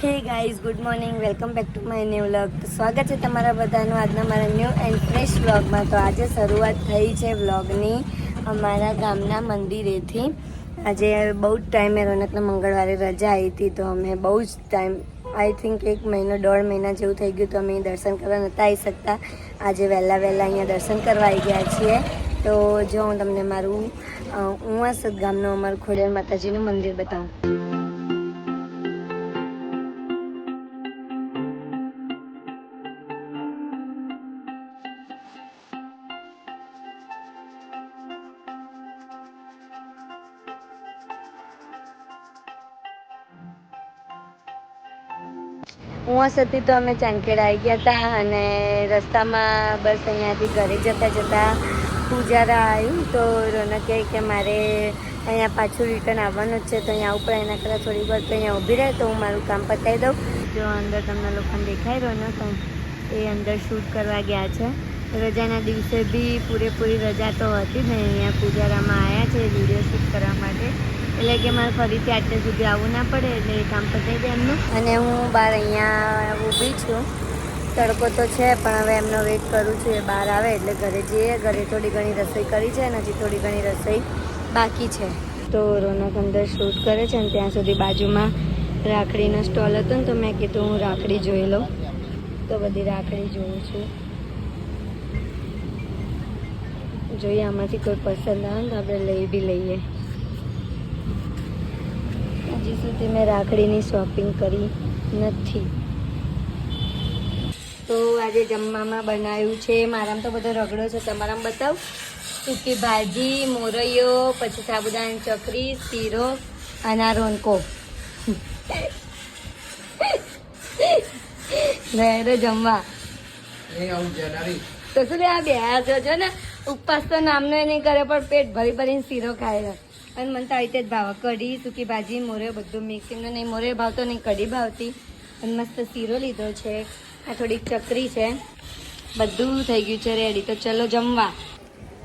Hey guys good morning welcome back to my new vlog સ્વાગત છે તમારા બધાનું આજના મારા ન્યૂ એન્ડ ફ્રેશ વ્લોગમાં તો આજે શરૂઆત થઈ છે વ્લોગની અમારા ગામના મંદિરેથી. આજે બહુ જ ટાઈમે રોનકને મંગળવારે રજા આવી હતી, તો અમે બહુ જ ટાઈમ આઈ થિંક એક મહિનો, દોઢ મહિના જેવું થઈ ગયું, તો અમે દર્શન કરવા નહોતા આવી શકતા. આજે વહેલા વહેલા અહીંયા દર્શન કરવા આવી ગયા છીએ. તો જો હું તમને મારું ઉવાસદ ગામનું અમારું ખોડિયાર માતાજીનું મંદિર બતાવું. હું હતી તો અમે ચાંદખેડ આવી ગયા હતા અને રસ્તામાં બસ અહીંયાથી ઘરે જતા જતાં પૂજારા આવ્યું તો રોનક કહે કે મારે અહીંયા પાછું રિટર્ન આવવાનું જ છે તો અહીંયા ઉપર એના કરતાં થોડી વાર તો અહીંયા ઊભી રહે તો હું મારું કામ પતાવી દઉં. જો અંદર તમને લોકોને દેખાઈ રહ્યો ને તો એ અંદર શૂટ કરવા ગયા છે. રજાના દિવસે બી પૂરેપૂરી રજા તો હતી ને. અહીંયા પૂજારામાં આવ્યા છે વીડિયો શૂટ કરવા માટે. એટલે કે મારે ફરીથી આટલે સુધી આવવું ના પડે એટલે એ કામ પતાવી દે એમનું. અને હું બહાર અહીંયા ઊભી છું. તડકો તો છે, પણ હવે એમનો વેઇટ કરું છું. એ બહાર આવે એટલે ઘરે જઈએ. ઘરે થોડી ઘણી રસોઈ કરી છે અને હજી થોડી ઘણી રસોઈ બાકી છે. તો રોનક અંદર શૂટ કરે છે અને ત્યાં સુધી બાજુમાં રાખડીનો સ્ટોલ હતો ને તો મેં કીધું હું રાખડી જોઈ લઉં. તો બધી રાખડી જોઉં છું. જોઈએ આમાંથી કોઈ પસંદ આવે ને તો આપણે લઈ બી લઈએ. હજી સુધી મેં રાખડીની શોપિંગ કરી નથી. તો આજે જમવામાં બનાવ્યું છે. મારામાં તો બધો રગડો છે. તમારામાં બતાવ. સૂકી ભાજી મોરૈયો પછી સાબુદાણાની ચકરી શીરો અને રોનકો જમવા. તો શું લે આ બે જજો ને. ઉપવાસ તો નામનો નહીં કરે, પણ પેટ ભરી ભરીને શીરો ખાય અને મને તો આવી રીતે જ ભાવે. કઢી, સૂકી ભાજી, મોરે બધું મિક્સ એમને નહીં, મોરે ભાવતો નહીં, કઢી ભાવતી. અને મસ્ત શીરો લીધો છે. આ થોડીક ચકરી છે. બધું થઈ ગયું છે રેડી તો ચલો જમવા.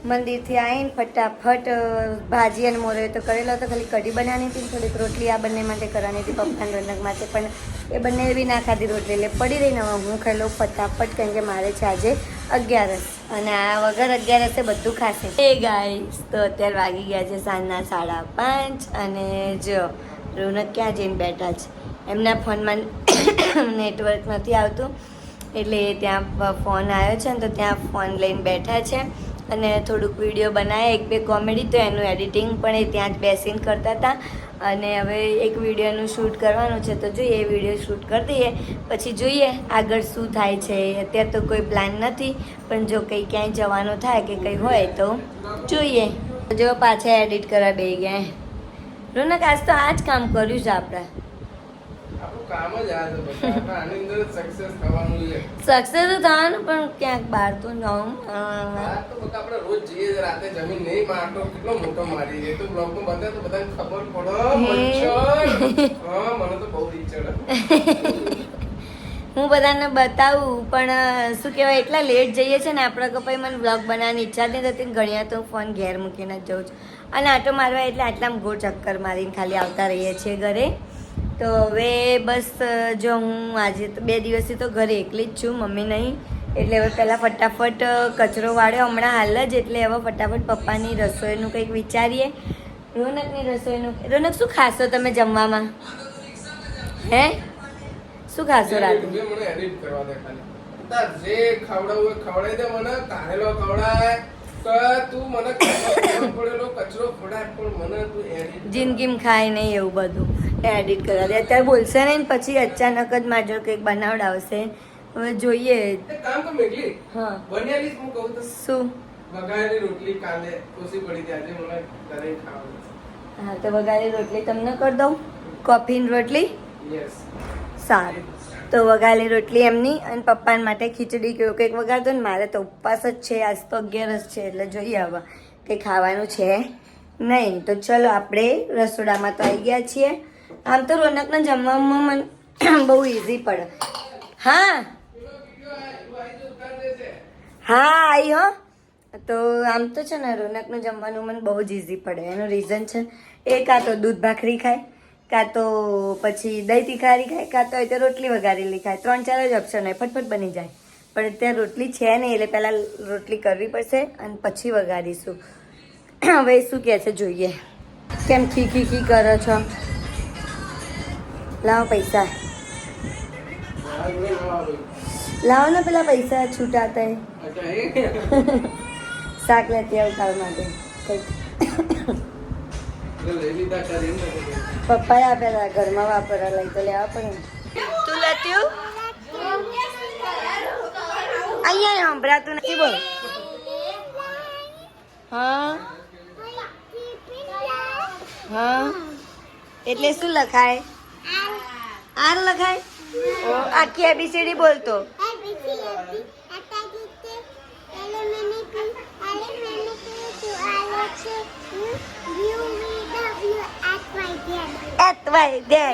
મંદિરથી આવીને ફટાફટ ભાજી અને મોરે તો કરેલો હતો, ખાલી કઢી બનાવવાની હતી થોડીક રોટલી આ બંને માટે કરવાની હતી, પપ્પાને રંગ માટે. પણ એ બંને બી ના ખાધી રોટલી, એટલે પડી રહી ને હું ખાઈ લઉં ફટાફટ કેમ કે મારે છે આજે અગિયારસ. અને આ વગર અગિયારસે બધું ખાશે. એ ગાઈસ તો અત્યારે વાગી ગયા છે સાંજના સાડા પાંચ અને જો, રોનક ક્યાં જઈને બેઠા છે? એમના ફોનમાં નેટવર્ક નથી આવતું. એટલે ત્યાં ફોન આવ્યો છે ને તો ત્યાં ફોન લઈને બેઠા છે. અને થોડુંક વીડિયો બનાવ્યા એક બે કોમેડી તો એનું એડિટિંગ પણ એ ત્યાં જ બેસીને કરતા હતા. અને હવે એક વિડીયોનું શૂટ કરવાનું છે તો જોઈએ, એ વીડિયો શૂટ કરી દઈએ. પછી જોઈએ આગળ શું થાય છે. અત્યારે તો કોઈ પ્લાન નથી, પણ જો કંઈ ક્યાંય જવાનું થાય કે કંઈ હોય તો જોઈએ. જો પાછા એડિટ કરવા બે ગયા રોનક, આજ તો આ જ કામ કર્યું છે આપણે. કામ જ આ છે આની અંદર સક્સેસ થવાનું છે. સક્સેસ તો થવાનું પણ ક્યાંક બહાર તો જાઉં તો બધા આપણે રોજ જઈએ રાતે જમીન નહીં મારતો કેટલો મોટો મારી છે તો બ્લોગમાં બતાવે તો બધાને ખબર પડે. મચ્છર હા. મને તો બહુ રીત હું બધાને બતાવું પણ શું કહેવાય એટલા લેટ જઈએ છે ને આપણે કપાઈ મને બ્લોગ બનાવવાની ઈચ્છા જ નથી થતી ઘણીવાર તો ફોન ઘેર મૂકીને જ જઉં છું. અને આટો મારવા એટલે આટલામાં ગોળ ચક્કર મારીને ખાલી આવતા રહીએ છીએ ઘરે. તો હવે બસ જો હું આજે તો બે દિવસથી તો ઘરે એકલી જ છું મમ્મી નહીં. એટલે હવે પહેલાં ફટાફટ કચરો વાળ્યો. હમણાં હાલ જ એટલે હવે ફટાફટ પપ્પાની રસોઈનું કંઈક વિચારીએ. રોનકની રસોઈનું રોનક શું ખાશો તમે જમવામાં? હે? શું ખાશો રાતે? મને એડિટ કરવા દે ખાલી. તાર જે ખાવડાવું ખવડાવી દે મને કારેલો ખવડાય તો મને પડેલો કચરો ખવડાય પણ મને તું એડિટ જિંદગીમાં ખાય નહીં એવું બધું. એડિટ કરવા દે અત્યારે બોલશે નહીં પછી અચાનક જ મારો કંઈક બનાવડ આવશે. હવે જોઈએ. કામ તો મેઘલી. હા. બન્યાલી હું કહું તો. શું? વઘારેલી રોટલી કાલે ઓછી પડી આજે મને ઘરે ખાવાનું હા તો વઘારેલી રોટલી તમને કરી દઉં? કોફીની રોટલી? યસ સારું. તો વઘારેલી રોટલી એમની અને પપ્પાને માટે ખીચડી કેવું કંઈક વગાડતો ને મારે તો ઉપવાસ જ છે, આજ તો અગિયારસ છે, એટલે જોઈએ હવે કંઈ ખાવાનું છે નહીં. તો ચલો આપણે રસોડામાં તો આવી ગયા છીએ. આમ તો રોનકને જમવામાં મને બહુ ઇઝી પડે. હા? હા આવી હો. તો આમ તો છે ને રોનકનું જમવાનું મને બહુ જ ઇઝી પડે. એનું રીઝન છે, એક આ તો દૂધ ભાખરી ખાય કાં તો પછી દહીં ખારી ખાય કાં તો તો રોટલી વઘારેલી ખાય. ત્રણ ચાર જ ઓપ્શન હોય ફટફટ બની જાય. પણ ત્યાં રોટલી છે નહીં એટલે પહેલાં રોટલી કરવી પડશે અને પછી વઘારીશું. હવે શું કહે છે જોઈએ. કેમ ખી ખી ખી કરો છો? લાવો પૈસા. લાવો ને પેલા પૈસા છૂટા થાય શાક લેતી આવું તાર માટે. કંઈક. પપ્પાએ આપેલા ઘરમાં વાપરવા લઈ તો લેવા પડે. તું લેત્યું અહીંયા સંભળાતું નથી બોલ. હા? હા? એટલે શું લખાય? આર. લખાય? ઓ આખી એબીસીડી બોલતો. વાય દે.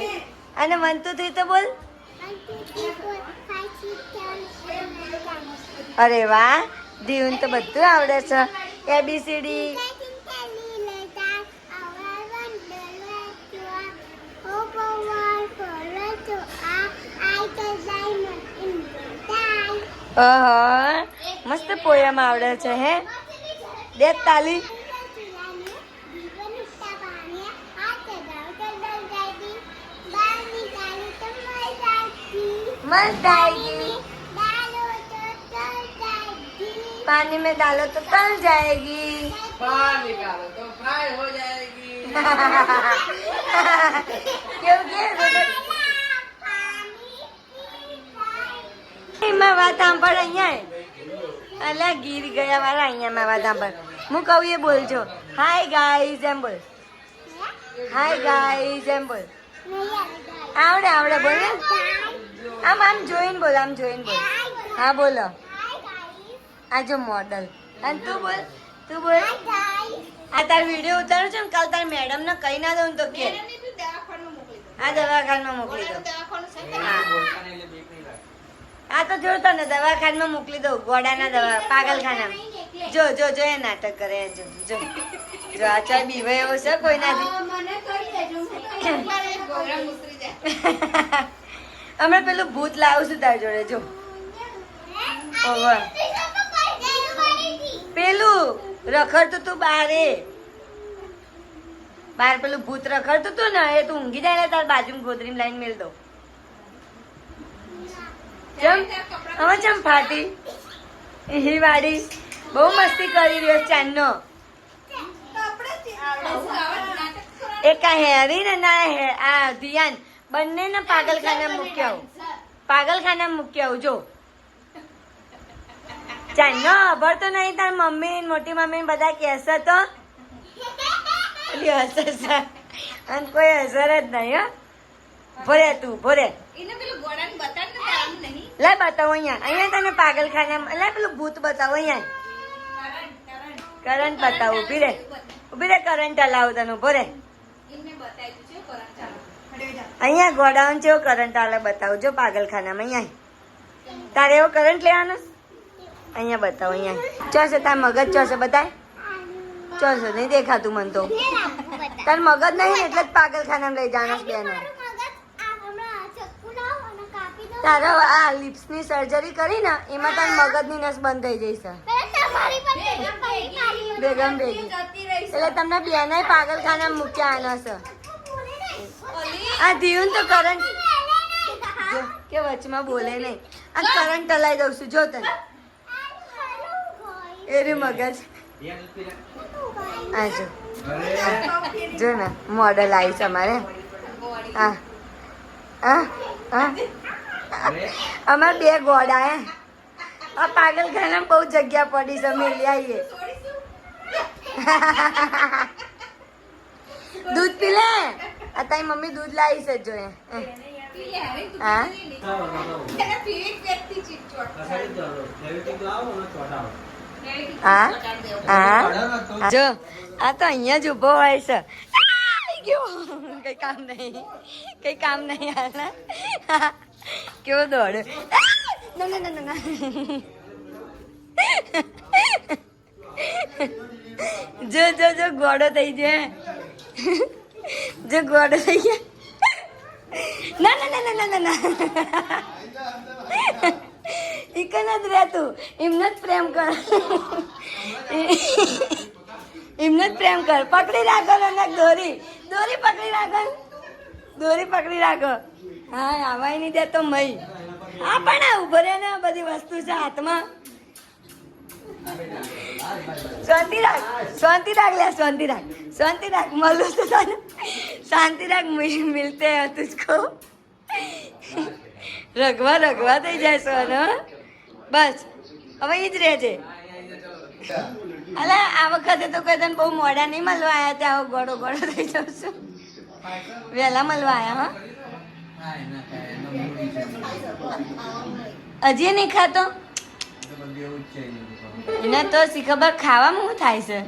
અને વન ટુ થ્રી તો બોલ. અરે વાહ દીવન તો બધું આવડે છે. એબીસીડી મસ્ત પોયમ આવડે છે હે. દે તાલી. पानी में डालो तो तल जाएगी। पानी डालो तो फ्राई हो जाएगी। क्योंकि मैं बादाम पर आई है। अल्लाह गिर गया वाला आई है मैं बादाम पर। मु कहू ये बोल जो। हाय गाइस एम हाय गाइस एम आवड़े आवड़े बोल। આમ આમ જોઈને બોલ આમ જોઈને બોલ. હા બોલો. આ જો મોડલ અને તું બોલ તું બોલ. આ તાર વીડિયો ઉતારું છે ને કાલ તાર મેડમ ને કહી ના દઉં તો કે. આ દવાખાનામાં મોકલી દો આ તો જો તને દવાખાનામાં મોકલી દઉં ગોડાના દવા પાગલખાના જો જો જો એ નાટક કરે જો જો. જો આ ચા બીવે એવો છે કોઈ નથી હમણાં પેલું ભૂત લાવું છું તાર જોડે જો. પેલું રખડતું તું બારે. બાર પેલું ભૂત રખડતું તું ને એ તું ઊંઘી જાય ને તાર બાજુ ગોદરી લાઈન મેળ દો ચમ હવે ચમ ફાટી? ઈ વાડી. બહુ મસ્તી કરી રહ્યો ચાંદનો. એક આ હેરી ને ના હે આ ધ્યાન બંને ને પાગલખાના મૂકી આવું. પાગલખાના મૂકી આવું જો. ચાંદનો અભર તો નહીં તાર મમ્મી મોટી મમ્મી બધા કહેશે તો. હશે અને કોઈ અસર જ નહીં હો. ભરે તું ભરે. લે બતાવો અહીંયા. અહીંયા તને પાગલખાના લે પેલું ભૂત બતાવો અહીંયા. કરંટ બતાવો ઊભી રે. ઊભી રે કરંટ હલાવો તને ઊભો રે. અહીંયા ગોડાઉન જેવો કરંટ આલે બતાવો. જો પાગલખાનામાં અહીંયા તારે એવો કરંટ લેવાનો અહીંયા બતાવો અહીંયા ચો છે તાર મગજ ચોસે બતાય. ચો નહીં દેખાતું મને તો. તાર મગજ નહીં એટલે જ પાગલખાનામાં લઈ જવાનો બેનો. તારો આ લિપ્સની સર્જરી કરી ને એમાં તાર મગજની નસ બંધ થઈ જઈશ. બેગમ બેગી એટલે તમને બેને પાગલખાનામાં મૂક્યા આના છે. આ ધીયુન તો કરંટ કે વચમાં બોલે નહીં. આ કરંટ ટલાઈ દઉં છું. જો તને. એ રે મગજ. આ જો. જો ને મોડલ આવી છે અમારે. હા. હા હા. અમારે બે ગોડા હે. આ પાગલખાના બહુ જગ્યા પડી છે મેલી આવીએ. દૂધ પી લે. આ તારી મમ્મી દૂધ લાવી છે જોઈએ હા. હા? જો, આ તો અહીંયા જ ઊભો હોય છે. કઈ કામ નહીં. કઈ કામ નહીં હાલ. કેવો દોડ ના ના ના ના જો જો જો ગોડો થઈ જાય જો ગોડ થઈ ગયા. ના ના ના ના ના ના એક જ રહેતું એમને જ પ્રેમ કર. એમને જ પ્રેમ કર. પકડી રાખો ને દોરી. દોરી પકડી રાખો દોરી પકડી રાખો હા આવાય નહીં દેતો મય. હા, પણ આ ઊભો રહે ને બધી વસ્તુ છે હાથમાં. શાંતિ રાખ શાંતિ રાખ લે શાંતિ રાખ શાંતિ રાખ, મળું તો તને. શાંતિ રાખ, મિલ- મિલતે હૈ તુझको રગવા રગવા થઈ જાય સોન? બસ, હવે એ જ રહે છે અલા, આ વખતે તો કોઈ તને બહુ મોડા નહીં મળવા આવ્યા ત્યાં આવો ગોળો ગોળો થઈ જાઉં છું. વહેલા મળવા આવ્યા હા. હજી નહીં ખાતો? એને તો સી ખબર ખાવામાં શું થાય છે?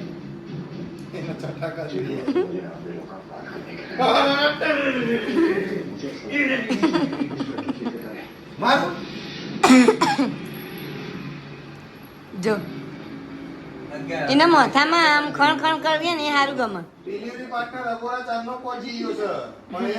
જો. એને મોથામાં આમ ખણ ખણ કરીએ ને એ સારું ગમે. ડિલિવરી પાર્ટનર અગોરા ચાંદનો પહોંચી ગયો છે. પણ એ